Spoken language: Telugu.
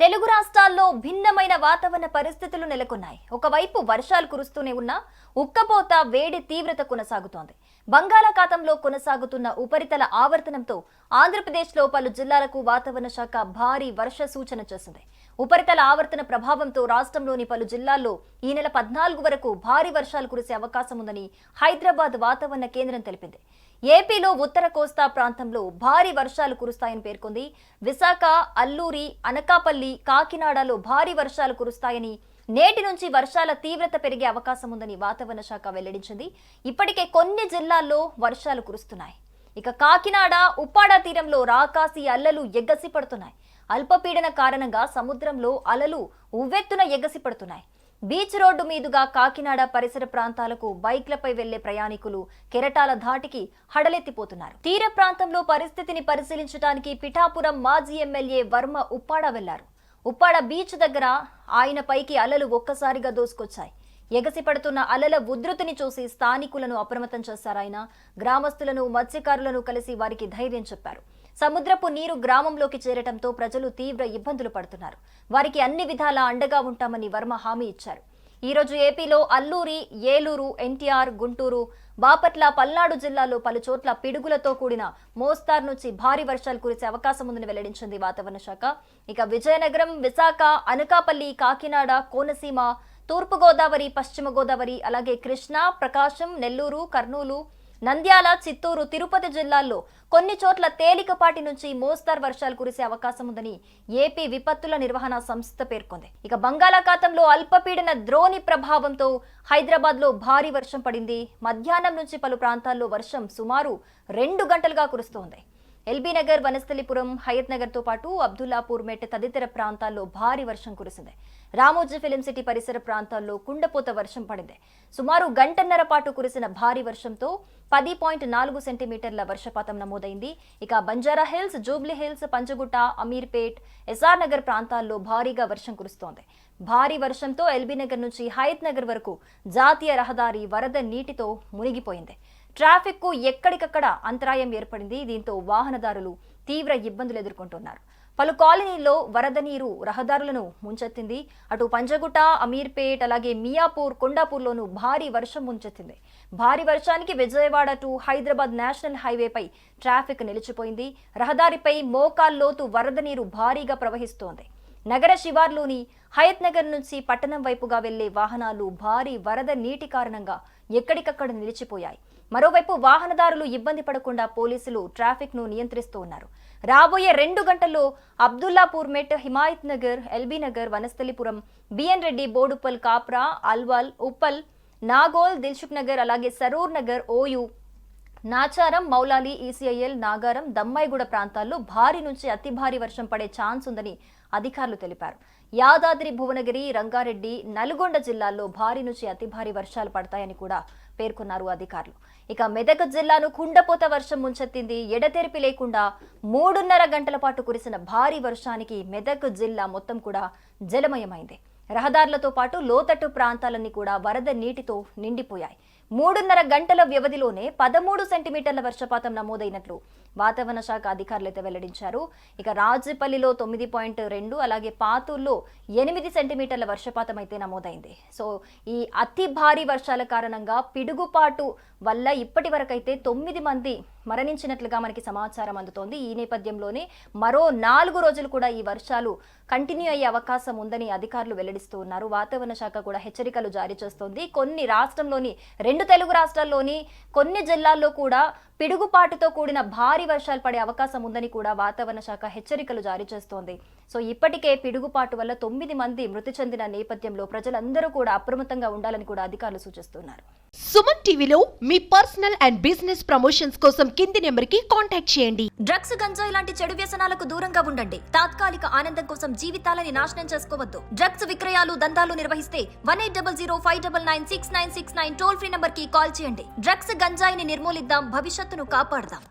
తెలుగు రాష్ట్రాల్లో భిన్నమైన వాతావరణ పరిస్థితులు నెలకొన్నాయి. ఒకవైపు వర్షాలు కురుస్తూనే ఉన్నా ఉక్కపోత వేడి తీవ్రత కొనసాగుతోంది. బంగాళాఖాతంలో కొనసాగుతున్న ఉపరితల ఆవర్తనంతో ఆంధ్రప్రదేశ్లో పలు జిల్లాలకు వాతావరణ శాఖ భారీ వర్ష సూచన చేసింది. ఉపరితల ఆవర్తన ప్రభావంతో రాష్ట్రంలోని పలు జిల్లాల్లో ఈ నెల పద్నాలుగు వరకు భారీ వర్షాలు కురిసే అవకాశం ఉందని హైదరాబాద్ వాతావరణ కేంద్రం తెలిపింది. ఏపీలో ఉత్తర కోస్తా ప్రాంతంలో భారీ వర్షాలు కురుస్తాయని పేర్కొంది. విశాఖ అల్లూరి అనకాపల్లి కాకినాడలో భారీ వర్షాలు కురుస్తాయని నేటి నుంచి వర్షాల తీవ్రత పెరిగే అవకాశం ఉందని వాతావరణ శాఖ వెల్లడించింది. ఇప్పటికే కొన్ని జిల్లాల్లో వర్షాలు కురుస్తున్నాయి. ఇక కాకినాడ ఉప్పాడ తీరంలో రాకాసి అల్లలు ఎగ్గసి పడుతున్నాయి అల్పపీడన కారణంగా సముద్రంలో అలలు ఉవ్వెత్తున ఎగసి పడుతున్నాయి బీచ్ రోడ్డు మీదుగా కాకినాడ పరిసర ప్రాంతాలకు బైక్లపై వెళ్ళే ప్రయాణికులు కెరటాల ధాటికి హడలెత్తిపోతున్నారు. తీర ప్రాంతంలో పరిస్థితిని పరిశీలించడానికి పిఠాపురం మాజీ ఎమ్మెల్యే వర్మ ఉప్పాడ వెళ్ళారు. ఉప్పాడ బీచ్ దగ్గర ఆయన పైకి అలలు ఒక్కసారిగా దోసుకొచ్చాయి. ఎగసిపడుతున్న అలల ఉధృతిని చూసి స్థానికులను అప్రమత్తం చేశారాయన గ్రామస్తులను మత్స్యకారులను కలిసి వారికి ధైర్యం చెప్పారు. సముద్రపు నీరు గ్రామంలోకి చేరటంతో ప్రజలు తీవ్ర ఇబ్బందులు పడుతున్నారు. వారికి అన్ని విధాలా అండగా ఉంటామని వర్మ హామీ ఇచ్చారు. ఈ రోజు ఏపీలో అల్లూరి ఏలూరు ఎన్టీఆర్ గుంటూరు బాపట్ల పల్నాడు జిల్లాలో పలు చోట్ల పిడుగులతో కూడిన మోస్తారు నుంచి భారీ వర్షాలు కురిసే అవకాశం ఉందని వెల్లడించింది వాతావరణ శాఖ. ఇక విజయనగరం విశాఖ అనకాపల్లి కాకినాడ కోనసీమ తూర్పు గోదావరి పశ్చిమ గోదావరి అలాగే కృష్ణా ప్రకాశం నెల్లూరు కర్నూలు నంద్యాల చిత్తూరు తిరుపతి జిల్లాల్లో కొన్ని చోట్ల తేలికపాటి నుంచి మోస్తారు వర్షాలు కురిసే అవకాశం ఉందని ఏపీ విపత్తుల నిర్వహణ సంస్థ పేర్కొంది. ఇక బంగాళాఖాతంలో అల్పపీడన ద్రోణి ప్రభావంతో హైదరాబాద్లో భారీ వర్షం పడింది. మధ్యాహ్నం నుంచి పలు ప్రాంతాల్లో వర్షం సుమారు రెండు గంటలుగా కురుస్తోంది. ఎల్బీ నగర్ వనస్థలిపురం హయత్ నగర్తో పాటు అబ్దుల్లాపూర్ మెట్ తదితర ప్రాంతాల్లో భారీ వర్షం కురిసింది. రామోజీ ఫిలిం సిటీ పరిసర ప్రాంతాల్లో కుండపోత వర్షం పడింది. సుమారు గంటన్నర పాటు కురిసిన భారీ వర్షంతో పది పాయింట్ నాలుగు సెంటీమీటర్ల వర్షపాతం నమోదైంది. ఇక Banjara hills Jubilee hills Panjagutta Ameerpet SR Nagar ప్రాంతాల్లో భారీగా వర్షం కురుస్తోంది. భారీ వర్షంతో ఎల్బీ నగర్ నుంచి హయత్ నగర్ వరకు జాతీయ రహదారి వరద నీటితో మునిగిపోయింది. ట్రాఫిక్కు ఎక్కడికక్కడ అంతరాయం ఏర్పడింది. దీంతో వాహనదారులు తీవ్ర ఇబ్బందులు ఎదుర్కొంటున్నారు. పలు కాలనీల్లో వరద నీరు రహదారులను ముంచెత్తింది. అటు పంజగుట అమీర్పేట్ అలాగే మియాపూర్ కొండాపూర్లోనూ భారీ వర్షం ముంచెత్తింది. భారీ వర్షానికి విజయవాడ టు హైదరాబాద్ నేషనల్ హైవేపై ట్రాఫిక్ నిలిచిపోయింది. రహదారిపై మోకాల్లోతు వరద నీరు భారీగా ప్రవహిస్తోంది. నగర శివార్లోని హయత్ నగర్ నుంచి పట్టణం వైపుగా వెళ్ళే వాహనాలు భారీ వరద నీటి కారణంగా ఎక్కడికక్కడ నిలిచిపోయాయి. మరోవైపు వాహనదారులు ఇబ్బంది పడకుండా పోలీసులు ట్రాఫిక్ను నియంత్రిస్తూ ఉన్నారు. రాబోయే రెండు గంటల్లో అబ్దుల్లాపూర్ మెట్ హిమాయత్ నగర్ ఎల్బీ నగర్ వనస్థలిపురం బిఎన్ రెడ్డి బోడుపల్ కాప్రా అల్వాల్ ఉప్పల్ నాగోల్ దిల్సుఖ్ నగర్ అలాగే సరూర్ నగర్ ఓయూ నాచారం మౌలాలి ఈసీఐఎల్ నాగారం దమ్మాయిగూడ ప్రాంతాల్లో భారీ నుంచి అతి భారీ వర్షం పడే ఛాన్స్ ఉందని అధికారులు తెలిపారు. యాదాద్రి భువనగిరి రంగారెడ్డి నల్గొండ జిల్లాల్లో భారీ నుంచి అతి భారీ వర్షాలు పడతాయని కూడా పేర్కొన్నారు అధికారులు. ఇక మెదక్ జిల్లాను కుండపోత వర్షం ముంచెత్తింది. ఎడతెరిపి లేకుండా మూడున్నర గంటల పాటు కురిసిన భారీ వర్షానికి మెదక్ జిల్లా మొత్తం కూడా జలమయమైంది. రహదారులతో పాటు లోతట్టు ప్రాంతాలన్నీ కూడా వరద నీటితో నిండిపోయాయి. మూడున్నర గంటల వ్యవధిలోనే పదమూడు సెంటీమీటర్ల వర్షపాతం నమోదైనట్లు వాతావరణ శాఖ అధికారులు అయితే వెల్లడించారు. ఇక రాజపల్లిలో తొమ్మిది పాయింట్ రెండు అలాగే పాతూర్లో ఎనిమిది సెంటీమీటర్ల వర్షపాతం అయితే నమోదైంది. సో ఈ అతి భారీ వర్షాల కారణంగా పిడుగుపాటు వల్ల ఇప్పటి వరకైతే తొమ్మిది మంది మరణించినట్లుగా మనకి సమాచారం అందుతోంది. ఈ నేపథ్యంలోనే మరో నాలుగు రోజులు కూడా ఈ వర్షాలు కంటిన్యూ అయ్యే అవకాశం ఉందని అధికారులు వెల్లడిస్తూ ఉన్నారు. వాతావరణ శాఖ కూడా హెచ్చరికలు జారీ చేస్తోంది. కొన్ని రాష్ట్రంలోని రెండు తెలుగు రాష్ట్రాల్లోని కొన్ని జిల్లాల్లో కూడా పిడుగుపాటుతో కూడిన భారీ వర్షాలు పడే అవకాశం ఉందని కూడా వాతావరణ శాఖ హెచ్చరికలు జారీ చేస్తోంది. సో ఇప్పటికే పిడుగుపాటు వల్ల తొమ్మిది మంది మృతి చెందిన నేపథ్యంలో ప్రజలందరూ కూడా అప్రమత్తంగా ఉండాలని కూడా అధికారులు సూచిస్తున్నారు. సుమన్ టీవీలో మీ పర్సనల్ అండ్ బిజినెస్ ప్రమోషన్స్ కోసం కింది నెంబర్కి కాంటాక్ట్ చేయండి. డ్రగ్స్ గంజాయి లాంటి చెడు వ్యసనాలకు దూరంగా ఉండండి. తాత్కాలిక ఆనందం కోసం జీవితాలని నాశనం చేసుకోవద్దు. డ్రగ్స్ విక్రయాలు దందాలు నిర్వహిస్తే one eight double zero five double nine six nine six nine toll free నంబర్కి కాల్ చేయండి. డ్రగ్స్ గంజాయిని నిర్మూలిద్దాం భవిష్యత్తును కాపాడదాం.